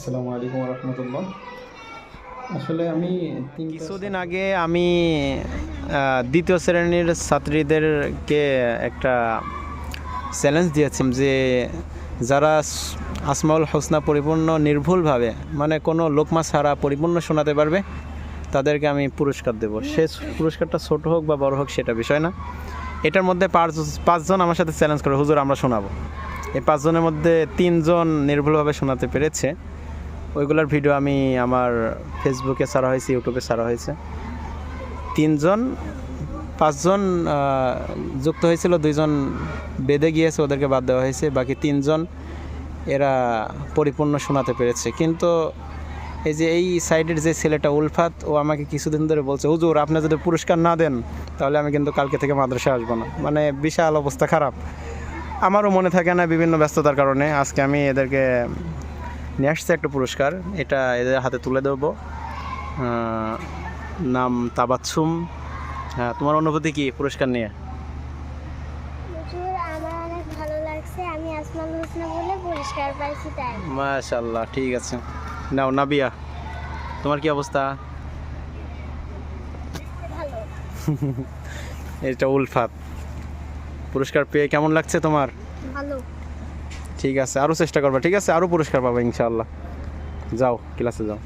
আসসালামু আলাইকুম রহমতুল্লাহ। আসলে আমি কিছুদিন আগে আমি দ্বিতীয় শ্রেণির ছাত্রীদেরকে একটা চ্যালেঞ্জ দিয়েছিলাম যে যারা আসমাউল হোসনা পরিপূর্ণ নির্ভুলভাবে মানে কোনো লোকমা ছাড়া পরিপূর্ণ শোনাতে পারবে, তাদেরকে আমি পুরস্কার দেব। সে পুরস্কারটা ছোট হোক বা বড় হোক সেটা বিষয় না। এটার মধ্যে পাঁচ, পাঁচজন আমার সাথে চ্যালেঞ্জ করে, হুজুর, আমরা শোনাবো। এই পাঁচজনের মধ্যে তিনজন নির্ভুলভাবে শোনাতে পেরেছে। ওইগুলোর ভিডিও আমি আমার ফেসবুকে ছাড়া হয়েছে ইউটিউবে ছাড়া হয়েছে। তিনজন, পাঁচজন যুক্ত হয়েছিল, দুইজন বেঁধে গিয়েছে, ওদেরকে বাদ দেওয়া হয়েছে। বাকি তিনজন এরা পরিপূর্ণ শোনাতে পেরেছে। কিন্তু এই যে এই সাইডের যে ছেলেটা উলফাত, ও আমাকে কিছুদিন ধরে বলছে, হুজুর, আপনি যদি পুরস্কার না দেন, তাহলে আমি কিন্তু কালকে থেকে মাদ্রাসা আসব না। মানে বিশাল অবস্থা খারাপ। আমারও মনে থাকে না বিভিন্ন ব্যস্ততার কারণে। আজকে আমি এদেরকে নিয়ে আসছে একটা পুরস্কার। এটা এদের হাতে তুলে দেবো। নাম তাবাচ্ছুম। হ্যাঁ তোমার অনুভূতি কি পুরস্কার নিয়ে? মাশাল্লাহ ঠিক আছে। নাও নাবিয়া তোমার কি অবস্থা? এটা উলফাত। পুরস্কার পেয়ে কেমন লাগছে তোমার? ভালো। ঠিক আছে আরও চেষ্টা করবা ঠিক আছে? আরও পুরস্কার পাবে ইনশাল্লাহ যাও ক্লাসে যাও।